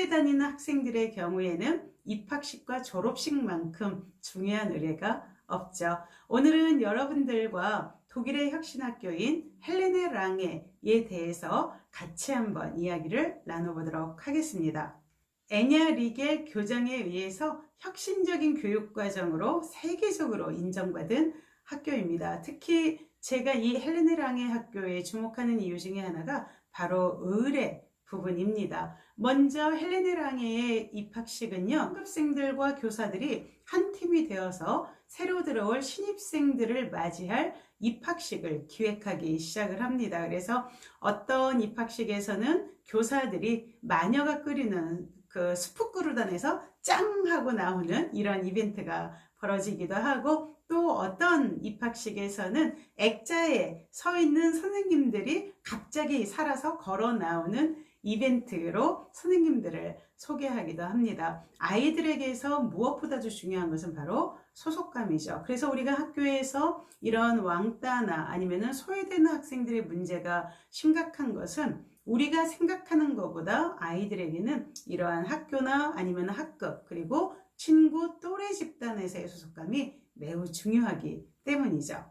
학교에 다니는 학생들의 경우에는 입학식과 졸업식만큼 중요한 의뢰가 없죠. 오늘은 여러분들과 독일의 혁신학교인 헬레네 랑에에 대해서 같이 한번 이야기를 나눠보도록 하겠습니다. 에냐 리겔 교장에 의해서 혁신적인 교육과정으로 세계적으로 인정받은 학교입니다. 특히 제가 이 헬레네 랑의 학교에 주목하는 이유 중에 하나가 바로 의뢰 부분입니다. 먼저 헬레네 랑의 입학식은요, 학급생들과 교사들이 한 팀이 되어서 새로 들어올 신입생들을 맞이할 입학식을 기획하기 시작을 합니다. 그래서 어떤 입학식에서는 교사들이 마녀가 끓이는 그 스프 그릇 안에서 짱 하고 나오는 이런 이벤트가 벌어지기도 하고 또 어떤 입학식에서는 액자에 서 있는 선생님들이 갑자기 살아서 걸어 나오는 이벤트로 선생님들을 소개하기도 합니다. 아이들에게서 무엇보다도 중요한 것은 바로 소속감이죠. 그래서 우리가 학교에서 이런 왕따나 아니면 소외되는 학생들의 문제가 심각한 것은 우리가 생각하는 것보다 아이들에게는 이러한 학교나 아니면 학급 그리고 친구 또래 집단에서의 소속감이 매우 중요하기 때문이죠.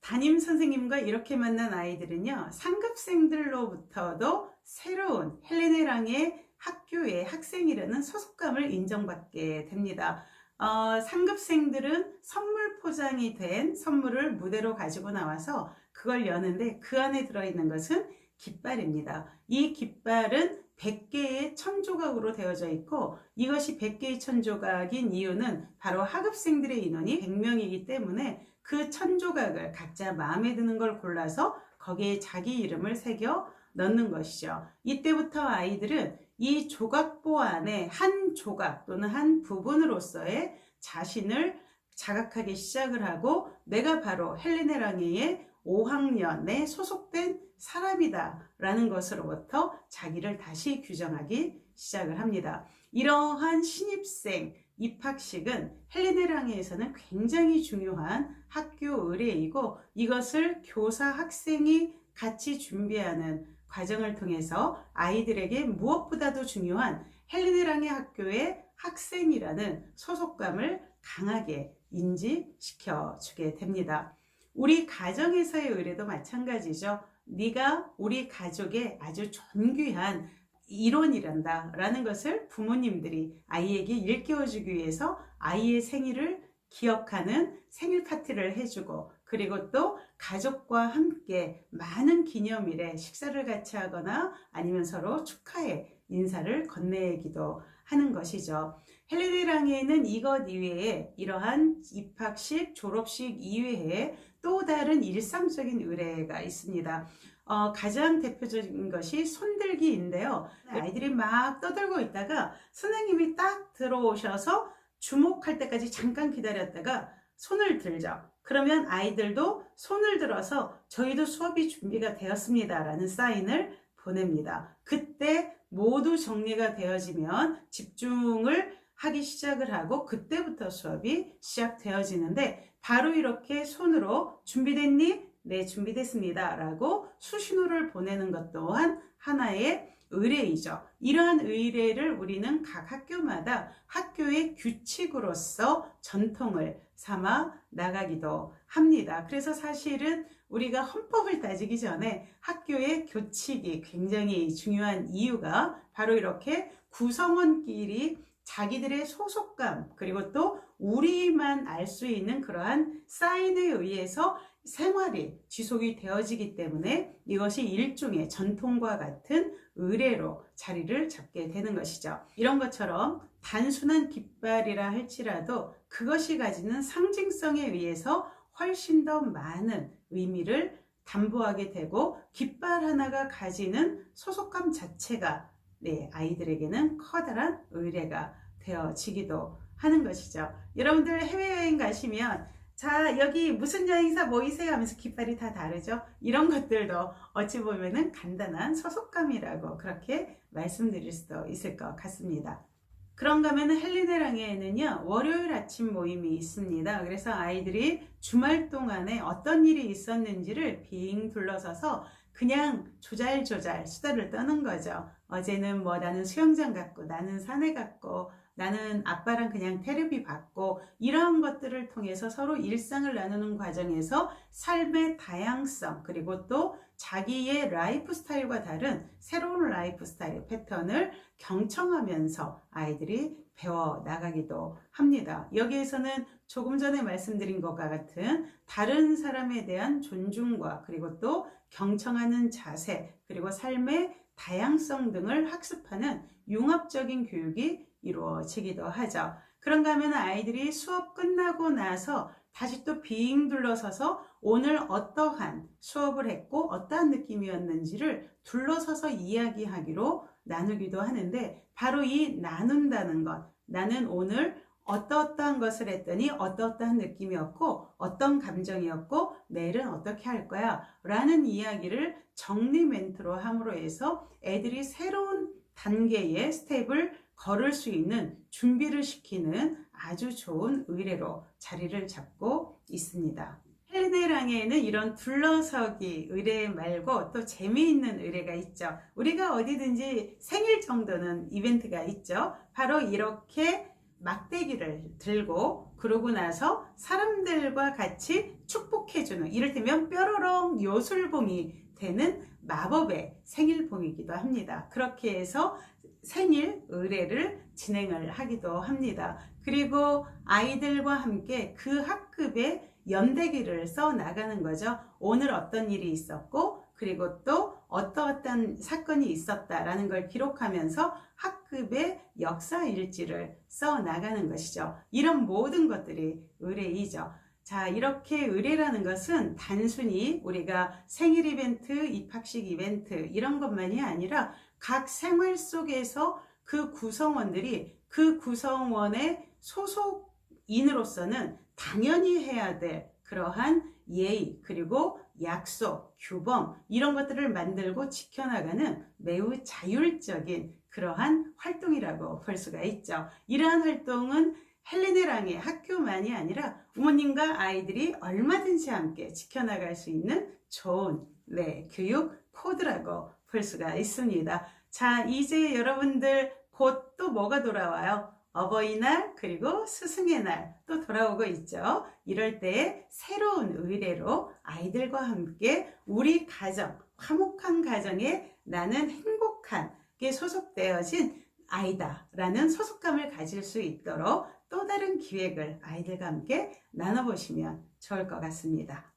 담임 선생님과 이렇게 만난 아이들은요, 상급생들로부터도 새로운 헬레네랑의 학교의 학생이라는 소속감을 인정받게 됩니다. 어, 상급생들은 선물 포장이 된 선물을 무대로 가지고 나와서 그걸 여는데 그 안에 들어있는 것은 깃발입니다. 이 깃발은 100개의 천조각으로 되어져 있고 이것이 100개의 천조각인 이유는 바로 하급생들의 인원이 100명이기 때문에 그 천조각을 각자 마음에 드는 걸 골라서 거기에 자기 이름을 새겨 넣는 것이죠. 이때부터 아이들은 이 조각보 안에 한 조각 또는 한 부분으로서의 자신을 자각하기 시작을 하고 내가 바로 헬레네랑의 5학년에 소속된 사람이다 라는 것으로부터 자기를 다시 규정하기 시작을 합니다. 이러한 신입생 입학식은 헬레네랑에서는 굉장히 중요한 학교 의례이고 이것을 교사 학생이 같이 준비하는 과정을 통해서 아이들에게 무엇보다도 중요한 헬레네랑의 학교의 학생이라는 소속감을 강하게 인지시켜 주게 됩니다. 우리 가정에서의 의뢰도 마찬가지죠. 네가 우리 가족의 아주 존귀한 일원이란다 라는 것을 부모님들이 아이에게 일깨워 주기 위해서 아이의 생일을 기억하는 생일 파티를 해주고 그리고 또 가족과 함께 많은 기념일에 식사를 같이 하거나 아니면 서로 축하의 인사를 건네기도 하는 것이죠. 헬레네랑에는 이것 이외에 이러한 입학식, 졸업식 이외에 또 다른 일상적인 의뢰가 있습니다. 어, 가장 대표적인 것이 손들기인데요. 아이들이 막 떠들고 있다가 선생님이 딱 들어오셔서 주목할 때까지 잠깐 기다렸다가 손을 들죠. 그러면 아이들도 손을 들어서 저희도 수업이 준비가 되었습니다. 라는 사인을 보냅니다. 그때 모두 정리가 되어지면 집중을 하기 시작을 하고 그때부터 수업이 시작되어지는데 바로 이렇게 손으로 준비됐니? 네, 준비됐습니다. 라고 수신호를 보내는 것 또한 하나의 의뢰이죠. 이러한 의뢰를 우리는 각 학교마다 학교의 규칙으로서 전통을 삼아 나가기도 합니다. 그래서 사실은 우리가 헌법을 따지기 전에 학교의 교칙이 굉장히 중요한 이유가 바로 이렇게 구성원끼리 자기들의 소속감 그리고 또 우리만 알 수 있는 그러한 사인에 의해서 생활이 지속이 되어지기 때문에 이것이 일종의 전통과 같은 의례로 자리를 잡게 되는 것이죠. 이런 것처럼 단순한 깃발이라 할지라도 그것이 가지는 상징성에 의해서 훨씬 더 많은 의미를 담보하게 되고 깃발 하나가 가지는 소속감 자체가 네, 아이들에게는 커다란 의뢰가 되어지기도 하는 것이죠. 여러분들 해외여행 가시면 자 여기 무슨 여행사 모이세요 하면서 깃발이 다 다르죠. 이런 것들도 어찌 보면은 간단한 소속감이라고 그렇게 말씀드릴 수도 있을 것 같습니다. 그런가 하면 헬리네랑에는요 월요일 아침 모임이 있습니다. 그래서 아이들이 주말 동안에 어떤 일이 있었는지를 빙 둘러서서 그냥 조잘조잘 수다를 떠는 거죠. 어제는 뭐 나는 수영장 갔고 나는 산에 갔고 나는 아빠랑 그냥 테레비 봤고 이러한 것들을 통해서 서로 일상을 나누는 과정에서 삶의 다양성 그리고 또 자기의 라이프 스타일과 다른 새로운 라이프 스타일 패턴을 경청하면서 아이들이 배워 나가기도 합니다. 여기에서는 조금 전에 말씀드린 것과 같은 다른 사람에 대한 존중과 그리고 또 경청하는 자세 그리고 삶의 다양성 등을 학습하는 융합적인 교육이 이루어지기도 하죠. 그런가 하면 아이들이 수업 끝나고 나서 다시 또 빙 둘러서서 오늘 어떠한 수업을 했고 어떠한 느낌이었는지를 둘러서서 이야기하기로 나누기도 하는데 바로 이 나눈다는 것 나는 오늘 어떠어떠한 것을 했더니 어떠어떠한 느낌이었고 어떤 감정이었고 내일은 어떻게 할 거야 라는 이야기를 정리 멘트로 함으로 해서 애들이 새로운 단계의 스텝을 걸을 수 있는 준비를 시키는 아주 좋은 의뢰로 자리를 잡고 있습니다. 헬레네 랑에는 이런 둘러서기 의뢰 말고 또 재미있는 의뢰가 있죠. 우리가 어디든지 생일 정도는 이벤트가 있죠. 바로 이렇게 막대기를 들고 그러고 나서 사람들과 같이 축복해주는 이를테면 뾰로롱 요술봉이 되는 마법의 생일봉이기도 합니다. 그렇게 해서 생일 의뢰를 진행을 하기도 합니다. 그리고 아이들과 함께 그 학급의 연대기를 써 나가는 거죠. 오늘 어떤 일이 있었고, 그리고 또 어떠어떤 사건이 있었다라는 걸 기록하면서 학급의 역사 일지를 써 나가는 것이죠. 이런 모든 것들이 의뢰이죠. 자, 이렇게 의뢰라는 것은 단순히 우리가 생일 이벤트, 입학식 이벤트 이런 것만이 아니라 각 생활 속에서 그 구성원들이 그 구성원의 소속인으로서는 당연히 해야 될 그러한 예의 그리고 약속, 규범 이런 것들을 만들고 지켜나가는 매우 자율적인 그러한 활동이라고 볼 수가 있죠. 이러한 활동은 헬레네랑의 학교만이 아니라 부모님과 아이들이 얼마든지 함께 지켜나갈 수 있는 좋은 네, 교육 코드라고 볼 수가 있습니다. 자, 이제 여러분들 곧 또 뭐가 돌아와요? 어버이날 그리고 스승의 날 또 돌아오고 있죠. 이럴 때 새로운 의뢰로 아이들과 함께 우리 가정, 화목한 가정에 나는 행복하게 소속되어진 아이다라는 소속감을 가질 수 있도록 또 다른 기획을 아이들과 함께 나눠보시면 좋을 것 같습니다.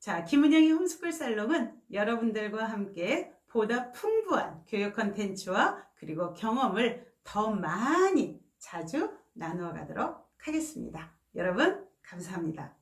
자, 김은영의 홈스쿨 살롱은 여러분들과 함께 보다 풍부한 교육 컨텐츠와 그리고 경험을 더 많이 자주 나누어 가도록 하겠습니다. 여러분, 감사합니다.